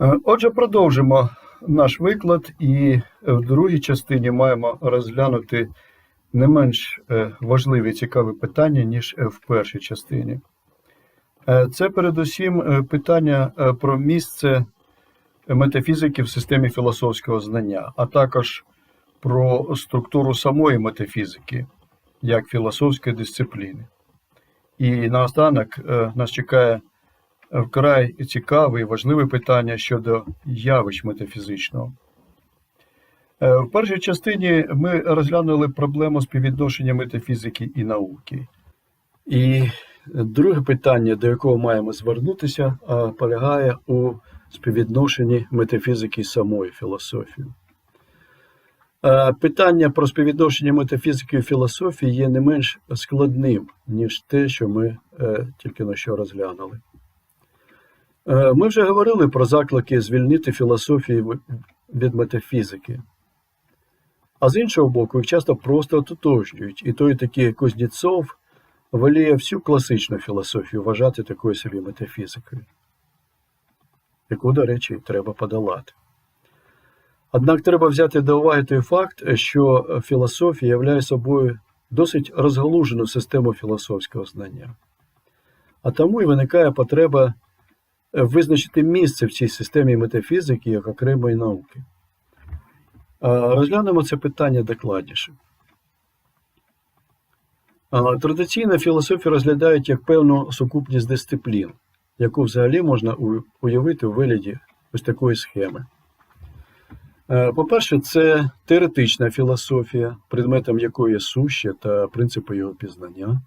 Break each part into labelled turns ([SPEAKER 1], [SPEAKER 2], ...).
[SPEAKER 1] Е, Отже, продовжимо наш виклад, і в другій частині маємо розглянути не менш е, важливі цікаві питання, ніж е, в першій частині. Е, Це передусім е, питання е, про місце метафізики в системі філософського знання, а також про структуру самої метафізики як філософської дисципліни. І наостанок е, нас чекає вкрай цікаве і важливе питання щодо явищ метафізичного. Е, В першій частині ми розглянули проблему співвідношення метафізики і науки. І друге питання, до якого маємо звернутися, е, полягає у співвідношенні метафізики самої філософії. Е, Питання про співвідношення метафізики і філософії є не менш складним, ніж те, що ми тільки на що розглянули. Е, Ми вже говорили про заклики звільнити філософію від метафізики. А з іншого боку, їх часто просто ототожнюють, і той такий Кузнєцов воліє всю класичну філософію вважати такою собі метафізикою, яку, до речі, треба подолати. Однак треба взяти до уваги той факт, що філософія являє собою досить розгалужену систему філософського знання. А тому і виникає потреба визначити місце в цій системі метафізики як окремої науки. Розглянемо це питання докладніше. А, Традиційно філософію розглядають як певну сукупність дисциплін, яку взагалі можна уявити у вигляді ось такої схеми. Е, По-перше, це теоретична філософія, предметом якої є суще та принципи його пізнання,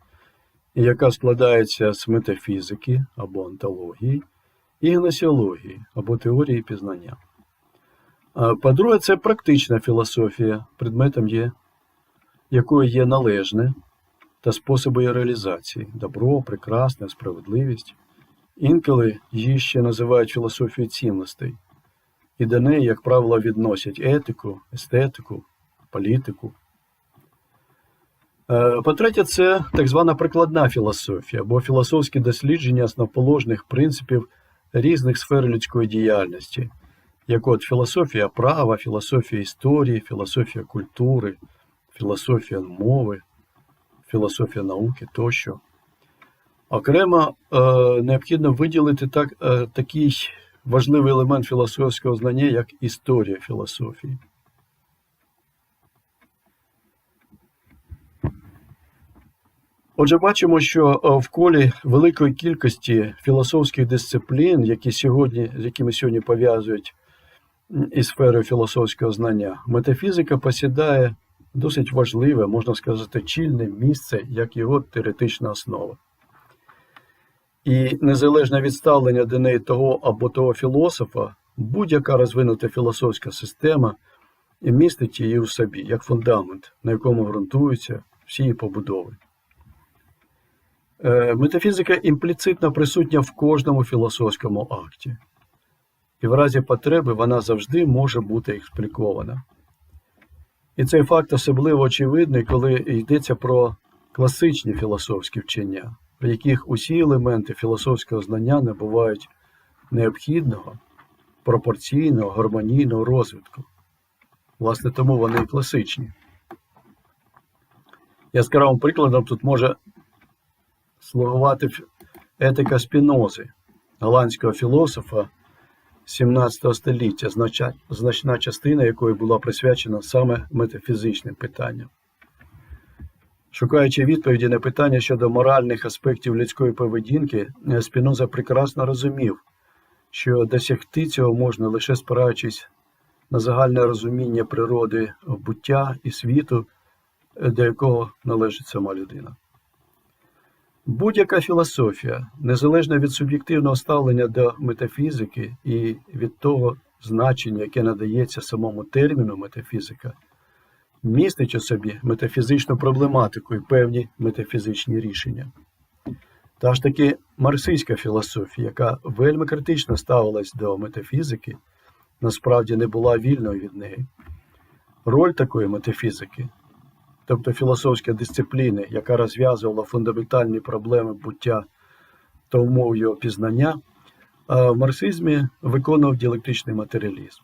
[SPEAKER 1] яка складається з метафізики або онтології і гносіології або теорії пізнання. По-друге, це практична філософія, предметом є, якої є належне та способи її реалізації добро, прекрасне, справедливість. Інколи її ще називають філософією цінностей, і до неї, як правило, відносять етику, естетику, політику. Е, По-третє, це так звана прикладна філософія або філософські дослідження основоположних принципів різних сфер людської діяльності, як от філософія права, філософія історії, філософія культури, філософія мови, філософія науки тощо. Окремо е, необхідно виділити так, е, такий важливий елемент філософського знання, як історія філософії. Отже, бачимо, що е, в колі великої кількості філософських дисциплін, які сьогодні, з якими сьогодні пов'язують із сферою філософського знання, метафізика посідає досить важливе, можна сказати, чільне місце як його теоретична основа. І незалежне від ставлення до неї того або того філософа, будь-яка розвинута філософська система містить її у собі як фундамент, на якому ґрунтуються всі її побудови. Е, Метафізика імпліцитно присутня в кожному філософському акті, і в разі потреби вона завжди може бути експлікована. І цей факт особливо очевидний, коли йдеться про класичні філософські вчення, в яких усі елементи філософського знання набувають необхідного, пропорційного, гармонійного розвитку. Власне, тому вони і класичні. Яскравим прикладом тут може слугувати етика Спінози, голландського філософа 17 століття, значна частина якої була присвячена саме метафізичним питанням. Шукаючи відповіді на питання щодо моральних аспектів людської поведінки, е, Спіноза прекрасно розумів, що досягти цього можна лише спираючись на загальне розуміння природи буття і світу, е, до якого належить сама людина. Будь-яка філософія, незалежно від суб'єктивного ставлення до метафізики і від того значення, яке надається самому терміну метафізика, містить у собі метафізичну проблематику і певні метафізичні рішення. Та ж таки марксистська філософія, яка вельми критично ставилась до метафізики, насправді не була вільною від неї. Роль такої метафізики тобто філософська дисципліни, яка розв'язувала фундаментальні проблеми буття та умов його пізнання, а в марксизмі виконував діалектичний матеріалізм.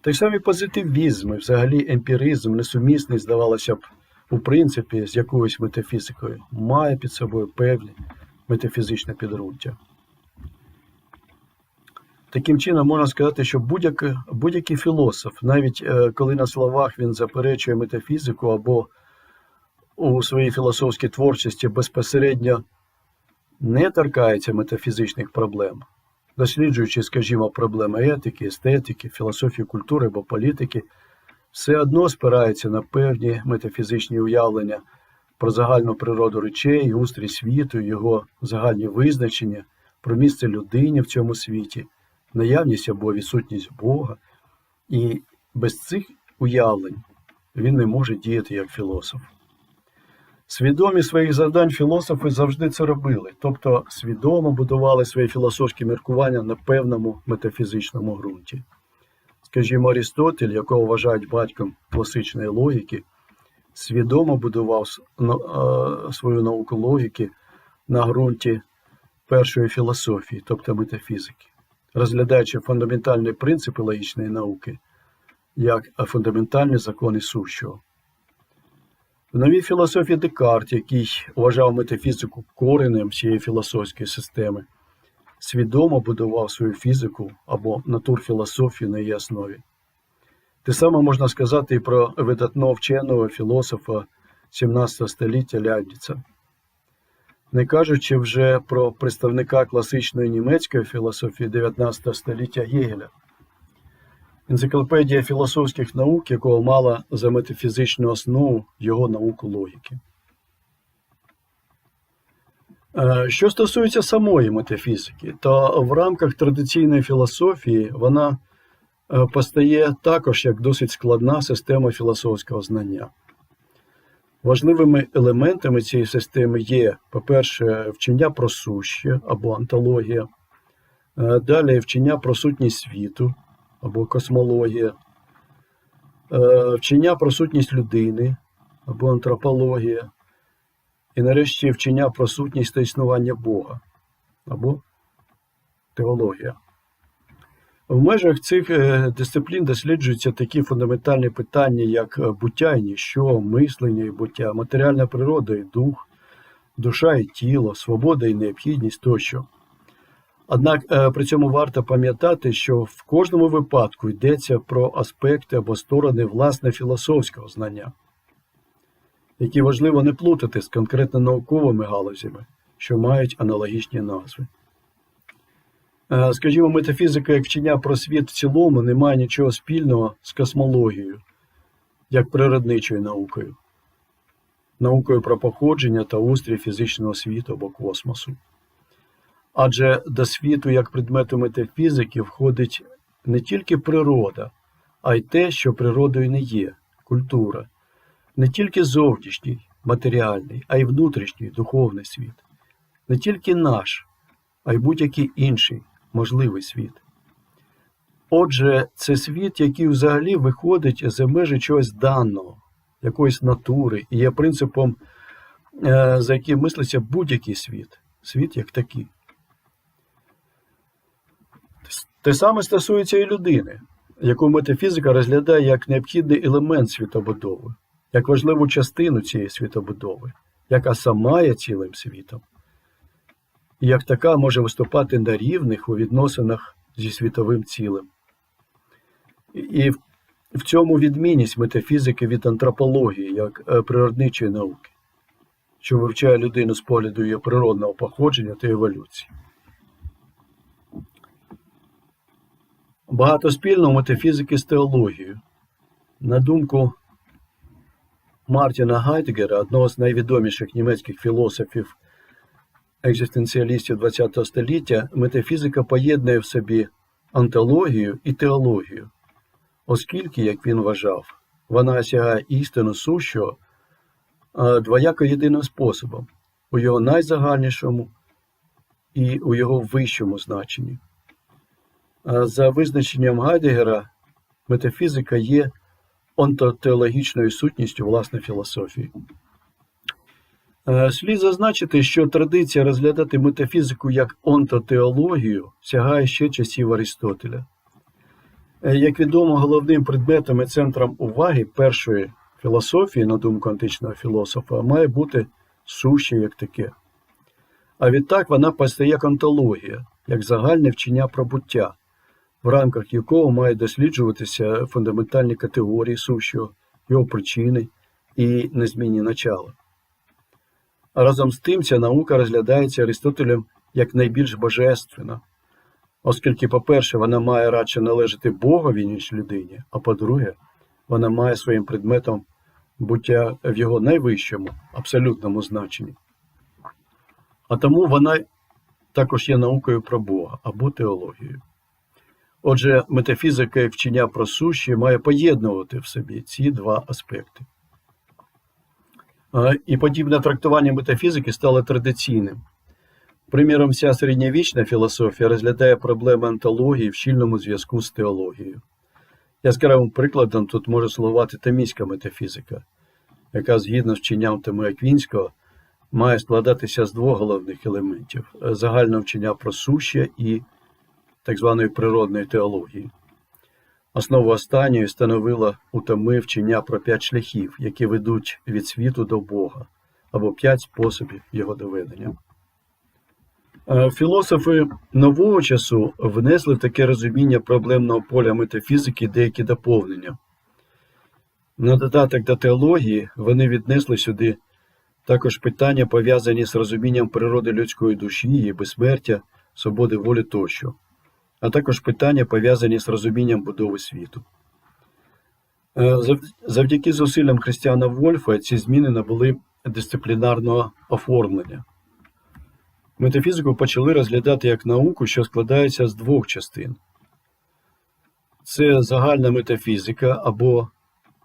[SPEAKER 1] Так само і позитивізм, і взагалі емпіризм, несумісний, здавалося б, у принципі, з якоюсь метафізикою, має під собою певні метафізичне підґрунтя. Таким чином, можна сказати, що будь-який будь філософ, навіть е, коли на словах він заперечує метафізику або у своїй філософській творчості безпосередньо не торкається метафізичних проблем, досліджуючи, скажімо, проблеми етики, естетики, філософії культури або політики, все одно спирається на певні метафізичні уявлення про загальну природу речей, устрій світу, його загальні визначення, про місце людині в цьому світі, наявність або відсутність Бога. І без цих уявлень він не може діяти як філософ. Свідомі своїх завдань філософи завжди це робили, тобто свідомо будували свої філософські міркування на певному метафізичному ґрунті. Скажімо, Арістотель, якого вважають батьком класичної логіки, свідомо будував свою науку логіки на ґрунті першої філософії, тобто метафізики, розглядаючи фундаментальні принципи логічної науки як фундаментальні закони сущого. В новій філософії Декарт, який вважав метафізику коренем цієї філософської системи, свідомо будував свою фізику або натурфілософію на її основі. Те саме можна сказати і про видатного вченого філософа 17 століття Ляйбніца. Не кажучи вже про представника класичної німецької філософії 19 століття Гегеля. Енциклопедія філософських наук, якого мала за метафізичну основу його науку логіки. Е, що стосується самої метафізики, то в рамках традиційної філософії вона е, постає також як досить складна система філософського знання. Важливими елементами цієї системи є, по-перше, вчення про суще або антологія, е, далі вчення про сутність світу або космологія, вчення про сутність людини або антропологія. І нарешті вчення про сутність та існування Бога або теологія. В межах цих е, дисциплін досліджуються такі фундаментальні питання, як е, буття і ніщо, мислення і буття, матеріальна природа і дух, душа і тіло, свобода і необхідність тощо. Однак е, при цьому варто пам'ятати, що в кожному випадку йдеться про аспекти або сторони власне філософського знання які важливо не плутати з конкретно науковими галузями, що мають аналогічні назви. Е, скажімо, метафізика як вчення про світ в цілому не має нічого спільного з космологією, як природничою наукою, наукою про походження та устрій фізичного світу або космосу. Адже до світу як предмету метафізики входить не тільки природа, а й те, що природою не є культура. Не тільки зовнішній, матеріальний, а й внутрішній духовний світ, не тільки наш, а й будь-який інший можливий світ. Отже, це світ, який взагалі виходить за межі чогось даного, якоїсь натури, і є принципом, е, за яким мислиться будь-який світ, світ як такий. Те саме стосується і людини, яку метафізика розглядає як необхідний елемент світобудови як важливу частину цієї світобудови, яка сама є цілим світом, і як така може виступати на рівних у відносинах зі світовим цілим. І в цьому відмінність метафізики від антропології як е, природничої науки, що вивчає людину з погляду її природного походження та еволюції. Багато спільного метафізики з теологією. На думку Мартіна Гайдгера, одного з найвідоміших німецьких філософів екзистенціалістів ХХ століття, метафізика поєднує в собі антологію і теологію, оскільки, як він вважав, вона осягає істину сущого двояко єдиним способом у його найзагальнішому і у його вищому значенні. За визначенням Гайдегера, метафізика є онтотеологічною сутністю власне філософії. Е, Слід зазначити, що традиція розглядати метафізику як онтотеологію сягає ще часів Аристотеля. Е, Як відомо, головним предметом і центром уваги першої філософії, на думку античного філософа, має бути суще як таке. А відтак вона постає як онтологія, як загальне вчення про буття, в рамках якого мають досліджуватися фундаментальні категорії сущого, його причини і незмінні начала. Разом з тим ця наука розглядається Аристотелем як найбільш божественна, оскільки, по-перше, вона має радше належати Богові, ніж людині, а по-друге, вона має своїм предметом буття в його найвищому, абсолютному значенні. А тому вона також є наукою про Бога або теологією. Отже, метафізика і вчення про суші має поєднувати в собі ці два аспекти. А, І подібне трактування метафізики стало традиційним. Приміром, вся середньовічна філософія розглядає проблеми антології в щільному зв'язку з теологією. Яскравим прикладом тут може слугувати тамійська метафізика, яка згідно з вченням Тими Аквінського має складатися з двох головних елементів: загального вчення про суще і так званої природної теології. Основу останньої становило у Томи вчення про п'ять шляхів, які ведуть від світу до Бога, або п'ять способів його доведення. Е, Філософи нового часу внесли в таке розуміння проблемного поля метафізики деякі доповнення. На додаток до теології вони віднесли сюди також питання, пов'язані з розумінням природи людської душі, її безсмертя, свободи волі тощо, а також питання, пов'язані з розумінням будови світу. Е, Завдяки зусиллям Христіана Вольфа ці зміни набули дисциплінарного оформлення. Метафізику почали розглядати як науку, що складається з двох частин. Це загальна метафізика або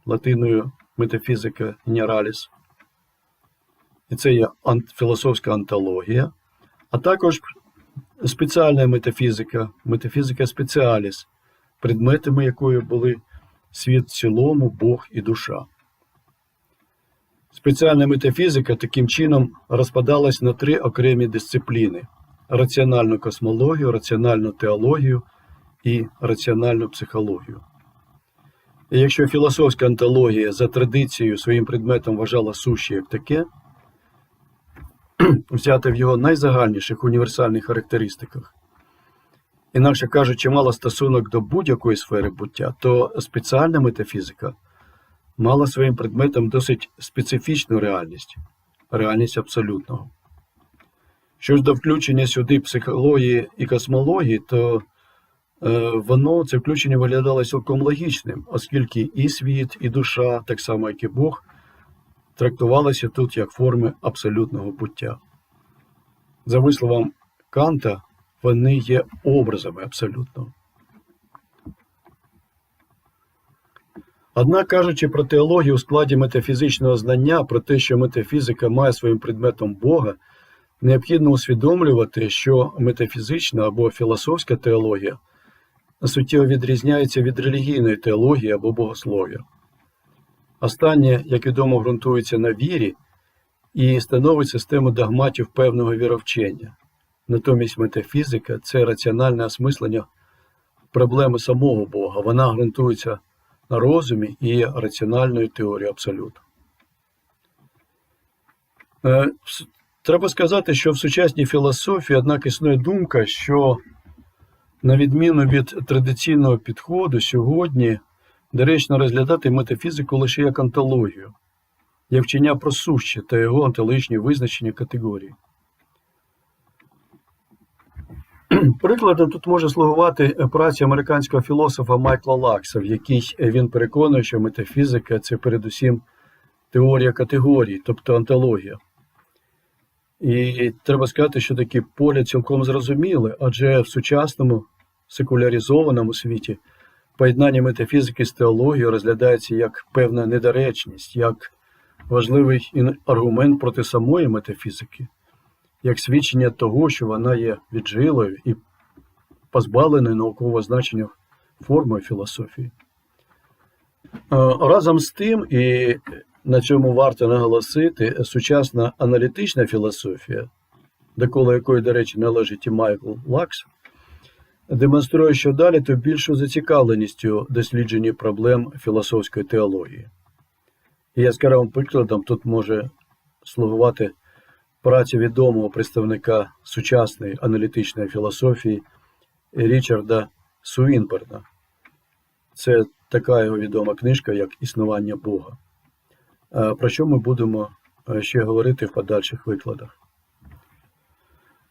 [SPEAKER 1] латиною метафізика генераліс, і це є філософська антологія, а також спеціальна метафізика, метафізика спеціаліс, предметами якої були світ в цілому, Бог і душа. Спеціальна метафізика таким чином розпадалась на три окремі дисципліни: раціональну космологію, раціональну теологію і раціональну психологію. І якщо філософська антологія за традицією своїм предметом вважала суще як таке, взяте в його найзагальніших універсальних характеристиках, інакше кажучи, мала стосунок до будь-якої сфери буття, то спеціальна метафізика мала своїм предметом досить специфічну реальність реальність абсолютного. Що ж до включення сюди психології і космології, то е, воно це включення виглядало цілком логічним, оскільки і світ, і душа, так само як і Бог, трактувалися тут як форми абсолютного буття. За висловом Канта, вони є образами абсолютного. Однак, кажучи про теологію у складі метафізичного знання, про те, що метафізика має своїм предметом Бога, необхідно усвідомлювати, що метафізична або філософська теологія суттєво відрізняється від релігійної теології або богослов'я. Останнє, як відомо, ґрунтується на вірі і становить систему догматів певного віровчення. Натомість метафізика це раціональне осмислення проблеми самого Бога. Вона ґрунтується на розумі і раціональної теорії абсолюту. Е, Треба сказати, що в сучасній філософії, однак, існує думка, що на відміну від традиційного підходу, сьогодні доречно розглядати метафізику лише як антологію, як вчення про суще та його антологічні визначення категорії. Прикладом тут може слугувати праця американського філософа Майкла Лакса, в якій він переконує, що метафізика це передусім теорія категорій, тобто антологія. І треба сказати, що такі поля цілком зрозуміли, адже в сучасному секуляризованому світі поєднання метафізики з теологією розглядається як певна недоречність, як важливий аргумент проти самої метафізики, як свідчення того, що вона є віджилою і позбавленою наукового значення формою філософії. Е, Разом з тим, і на чому варто наголосити, сучасна аналітична філософія, до кола якої, до речі, належить і Майкл Лакс, демонструє, що далі то більшу зацікавленість у дослідженні проблем філософської теології. Яскравим прикладом тут може слугувати праця відомого представника сучасної аналітичної філософії Річарда Суінберна. Це така його відома книжка, як Існування Бога. Е, Про що ми будемо е, ще говорити в подальших викладах.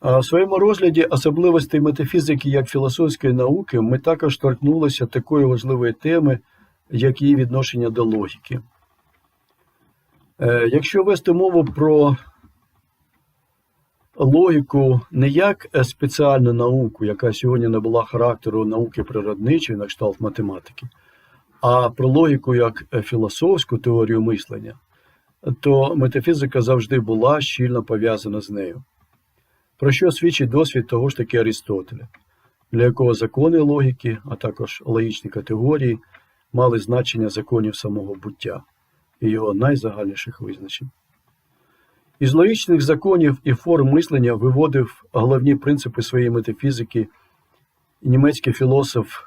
[SPEAKER 1] В своєму розгляді особливостей метафізики як філософської науки ми також торкнулися такої важливої теми, як її відношення до логіки. Е, Якщо вести мову про логіку не як спеціальну науку, яка сьогодні набула характеру науки природничої, на кшталт математики, а про логіку як філософську теорію мислення, то метафізика завжди була щільно пов'язана з нею. Про що свідчить досвід того ж таки Арістотеля, для якого закони логіки, а також логічні категорії мали значення законів самого буття і його найзагальніших визначень. Із логічних законів і форм мислення виводив головні принципи своєї метафізики німецький філософ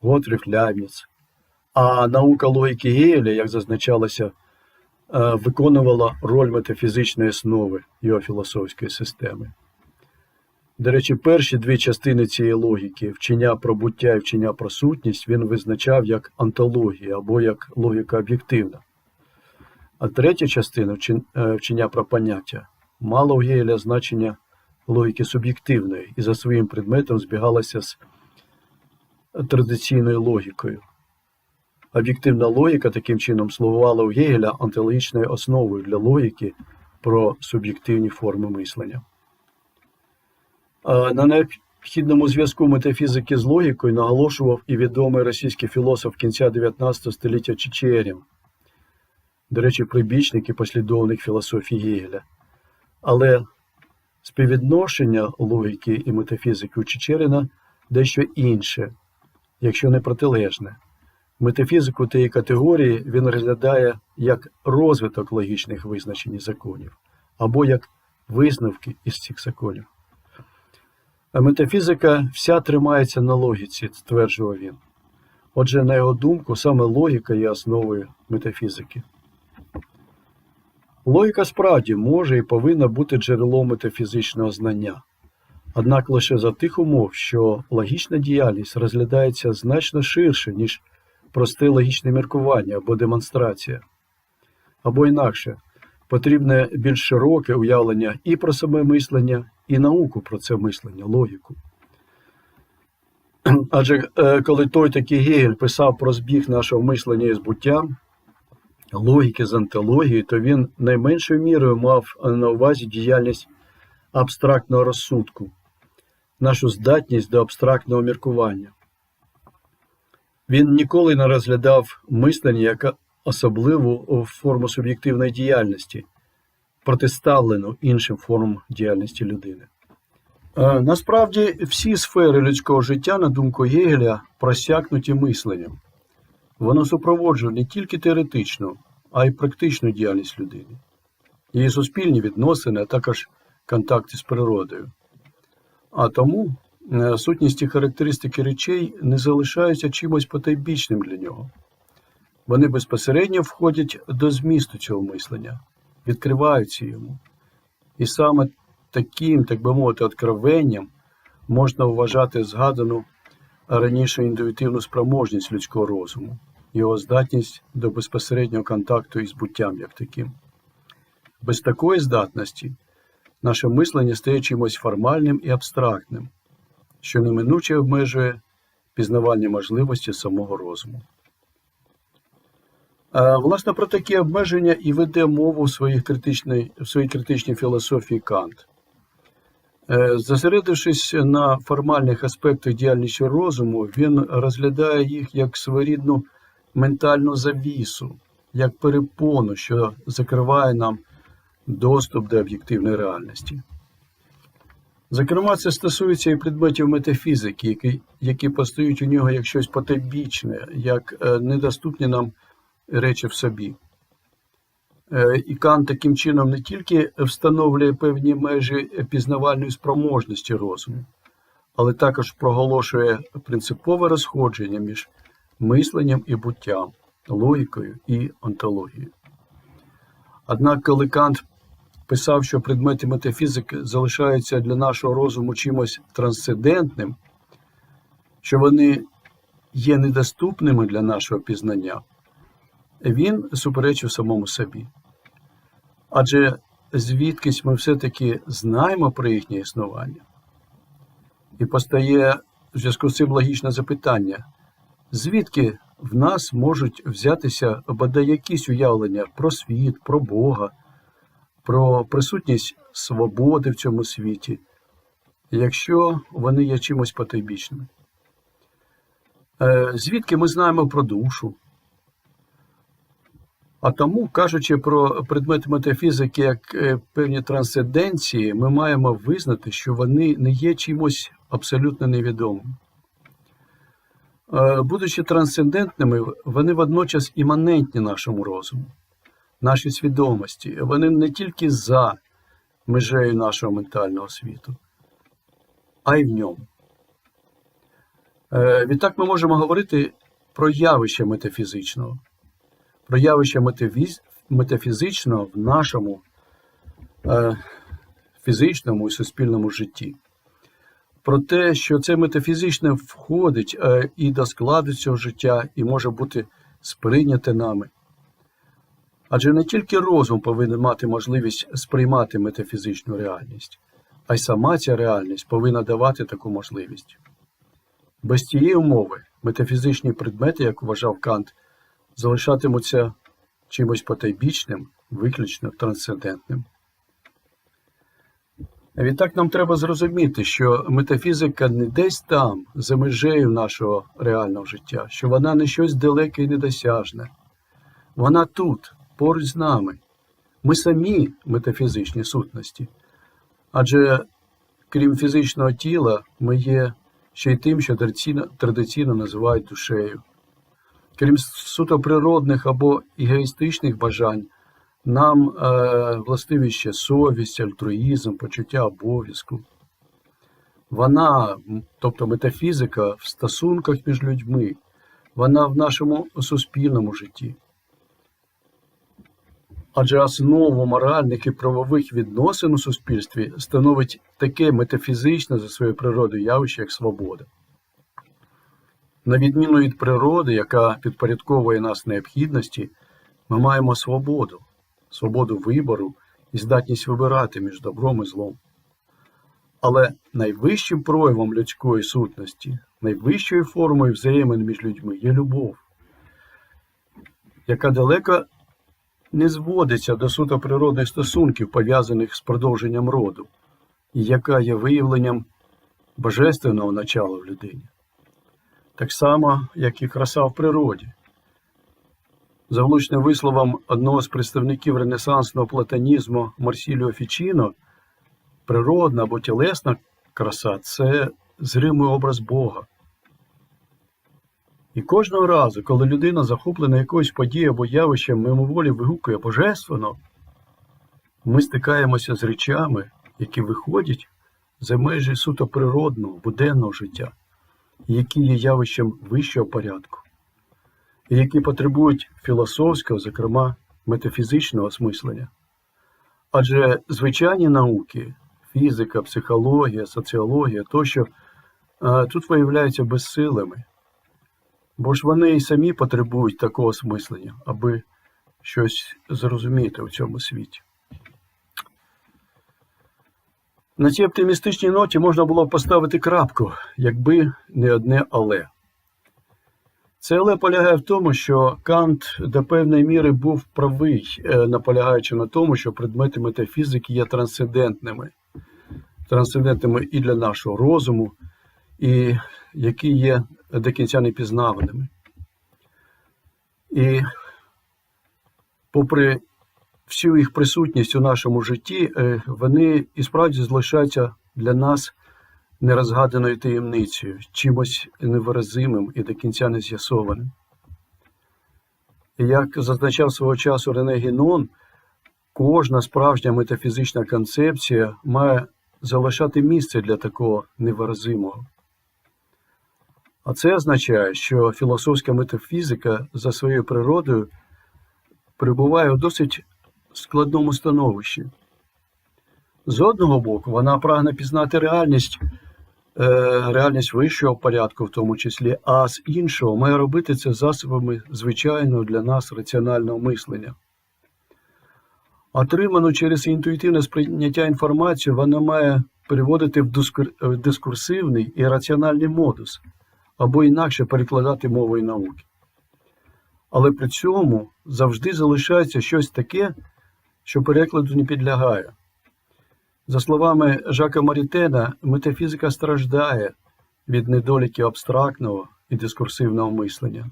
[SPEAKER 1] Готріх Ляйбніц, а наука логіки Геєля, як зазначалося, виконувала роль метафізичної основи його філософської системи. До речі, перші дві частини цієї логіки вчення про буття і вчення про сутність він визначав як антологія або як логіка об'єктивна. А третя частина е, вчення про поняття мала у Гегеля значення логіки суб'єктивної і за своїм предметом збігалася з традиційною логікою. Об'єктивна логіка таким чином слугувала у Гегеля антологічною основою для логіки про суб'єктивні форми мислення. Е, На необхідному зв'язку метафізики з логікою наголошував і відомий російський філософ кінця 19 століття Чечерін, до речі, прибічник і послідовник філософії Гегеля. Але співвідношення логіки і метафізики у Чечерина дещо інше, якщо не протилежне. Метафізику тієї категорії він розглядає як розвиток логічних визначень і законів, або як висновки із цих законів. А метафізика вся тримається на логіці, стверджував він. Отже, на його думку, саме логіка є основою метафізики. Логіка справді може і повинна бути джерелом метафізичного знання. Однак лише за тих умов, що логічна діяльність розглядається значно ширше, ніж просте логічне міркування або демонстрація. Або інакше, потрібне більш широке уявлення і про саме мислення, і науку про це мислення, логіку. Адже е, коли той такий Гегель писав про збіг нашого мислення із буттям, логіки з антології, то він найменшою мірою мав на увазі діяльність абстрактного розсудку, нашу здатність до абстрактного міркування. Він ніколи не розглядав мислення як особливу форму суб'єктивної діяльності, протиставлену іншим формам діяльності людини. Е, Насправді, всі сфери людського життя, на думку Гегеля, просякнуті мисленням. Воно супроводжує не тільки теоретичну, а й практичну діяльність людини, її суспільні відносини, а також контакти з природою. А тому сутність і характеристики речей не залишаються чимось потайбічним для нього. Вони безпосередньо входять до змісту цього мислення, відкриваються йому. І саме таким, так би мовити, откровенням можна вважати згадану раніше інтуїтивну спроможність людського розуму, його здатність до безпосереднього контакту із буттям як таким. Без такої здатності наше мислення стає чимось формальним і абстрактним, що неминуче обмежує пізнавальні можливості самого розуму. Е, Власне, про такі обмеження і веде мову в своїй в своїй критичній філософії Кант. Е, Зосередившись на формальних аспектах діяльності розуму, він розглядає їх як своєрідну ментальну завісу, як перепону, що закриває нам доступ до об'єктивної реальності. Зокрема, це стосується і предметів метафізики, які, які постають у нього як щось потайбічне, як е, недоступні нам речі в собі. Е, І Кант таким чином не тільки встановлює певні межі пізнавальної спроможності розуму, але також проголошує принципове розходження між мисленням і буттям, логікою і онтологією. Однак, коли Кант писав, що предмети метафізики залишаються для нашого розуму чимось трансцендентним, що вони є недоступними для нашого пізнання, він суперечив самому собі. Адже звідкись ми все-таки знаємо про їхнє існування. І постає в зв'язку з цим логічне запитання, звідки в нас можуть взятися бодай якісь уявлення про світ, про Бога, про присутність свободи в цьому світі, якщо вони є чимось потойбічним. Е, Звідки ми знаємо про душу? А тому, кажучи про предмети метафізики як е, певні трансценденції, ми маємо визнати, що вони не є чимось абсолютно невідомим. Е, Будучи трансцендентними, вони водночас іманентні нашому розуму, нашій свідомості. Вони не тільки за межею нашого ментального світу, а й в ньому. Е, Відтак ми можемо говорити про явище метафізичного, про явище метафізичного в нашому е, фізичному і суспільному житті. Про те, що це метафізичне входить е, і до складу цього життя, і може бути сприйняте нами. Адже не тільки розум повинен мати можливість сприймати метафізичну реальність, а й сама ця реальність повинна давати таку можливість. Без цієї умови метафізичні предмети, як вважав Кант, залишатимуться чимось потайбічним, виключно трансцендентним. Відтак нам треба зрозуміти, що метафізика не десь там, за межею нашого реального життя, що вона не щось далеке і недосяжне. Вона тут, поруч з нами. Ми самі метафізичні сутності. Адже крім фізичного тіла, ми є ще й тим, що традиційно, називають душею. Крім суто природних або егоїстичних бажань, нам е, властиві ще совість, альтруїзм, почуття обов'язку. Вона, тобто метафізика, в стосунках між людьми, вона в нашому суспільному житті. Адже основу моральних і правових відносин у суспільстві становить таке метафізичне за своєю природою явище, як свобода. На відміну від природи, яка підпорядковує нас необхідності, ми маємо свободу, свободу вибору і здатність вибирати між добром і злом. Але найвищим проявом людської сутності, найвищою формою взаємин між людьми є любов, яка далеко не зводиться до суто природних стосунків, пов'язаних з продовженням роду, і яка є виявленням божественного начала в людині. Так само, як і краса в природі. За влучним висловом одного з представників ренесансного платонізму Марсіліо Фічіно, природна або тілесна краса це зримий образ Бога. І кожного разу, коли людина захоплена якоюсь подією або явищем мимоволі вигукує божественно, ми стикаємося з речами, які виходять за межі суто природного, буденного життя, які є явищем вищого порядку, і які потребують філософського, зокрема метафізичного осмислення. Адже звичайні науки, фізика, психологія, соціологія тощо е, тут виявляються безсилими. Бо ж вони і самі потребують такого осмислення, аби щось зрозуміти у цьому світі. На цій оптимістичній ноті можна було б поставити крапку, якби не одне але. Це але полягає в тому, що Кант до певної міри був правий, е, наполягаючи на тому, що предмети метафізики є трансцендентними, трансцендентними і для нашого розуму, і які є до кінця непізнаваними. І попри всю їх присутність у нашому житті, е, вони і справді залишаються для нас нерозгаданою таємницею, чимось невиразимим і до кінця не з'ясованим. Як зазначав свого часу Рене Гінон, кожна справжня метафізична концепція має залишати місце для такого невиразимого. А це означає, що філософська метафізика за своєю природою перебуває у досить складному становищі. З одного боку, вона прагне пізнати реальність, е, реальність вищого порядку, в тому числі, а з іншого має робити це засобами звичайного для нас раціонального мислення. Отриману через інтуїтивне сприйняття інформацію, вона має переводити в дискурсивний і раціональний модус, або інакше перекладати мовою науки. Але при цьому завжди залишається щось таке, що перекладу не підлягає. За словами Жака Марітена, метафізика страждає від недоліків абстрактного і дискурсивного мислення.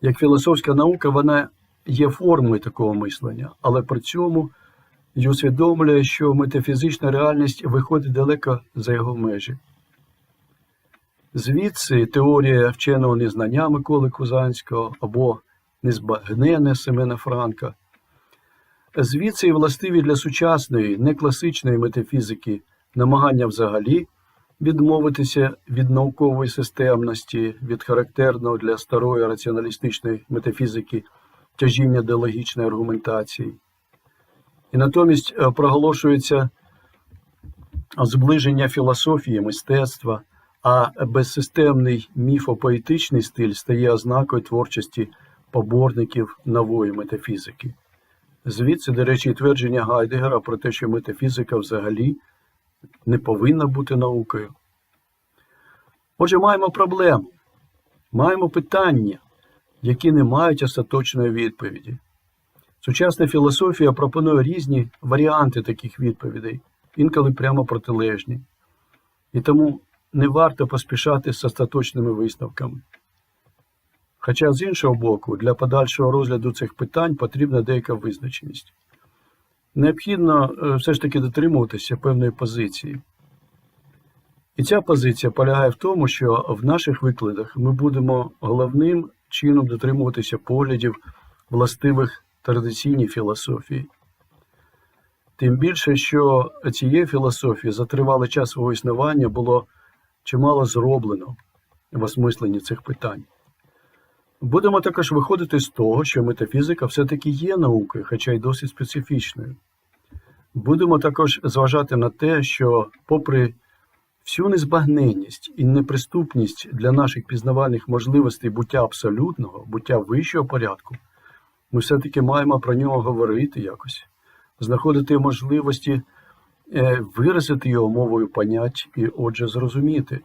[SPEAKER 1] Як філософська наука, вона є формою такого мислення, але при цьому й усвідомлює, що метафізична реальність виходить далеко за його межі. Звідси теорія вченого незнання Миколи Кузанського або незбагнене Семена Франка. Звідси і властиві для сучасної, некласичної метафізики намагання взагалі відмовитися від наукової системності, від характерного для старої раціоналістичної метафізики тяжіння до логічної аргументації. І натомість е, проголошується зближення філософії, мистецтва, а безсистемний міфопоетичний стиль стає ознакою творчості поборників нової метафізики. Звідси, до речі, твердження Гайдегера про те, що метафізика взагалі не повинна бути наукою. Отже, маємо проблему, маємо питання, які не мають остаточної відповіді. Сучасна філософія пропонує різні варіанти таких відповідей, інколи прямо протилежні. І тому не варто поспішати з остаточними висновками. Хоча, з іншого боку, для подальшого розгляду цих питань потрібна деяка визначеність. Необхідно е, все ж таки дотримуватися певної позиції. І ця позиція полягає в тому, що в наших викладах ми будемо головним чином дотримуватися поглядів властивих традиційній філософії. Тим більше, що цієї філософії за тривалий час свого існування було чимало зроблено в осмисленні цих питань. Будемо також виходити з того, що метафізика все-таки є наукою, хоча й досить специфічною. Будемо також зважати на те, що, попри всю незбагненність і неприступність для наших пізнавальних можливостей буття абсолютного, буття вищого порядку, ми все-таки маємо про нього говорити якось, знаходити можливості виразити його мовою понять і, отже, зрозуміти.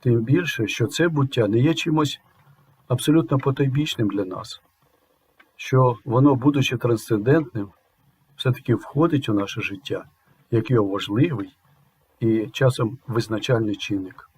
[SPEAKER 1] Тим більше, що це буття не є чимось абсолютно потойбічним для нас, що воно, будучи трансцендентним, все-таки входить у наше життя як його важливий і часом визначальний чинник.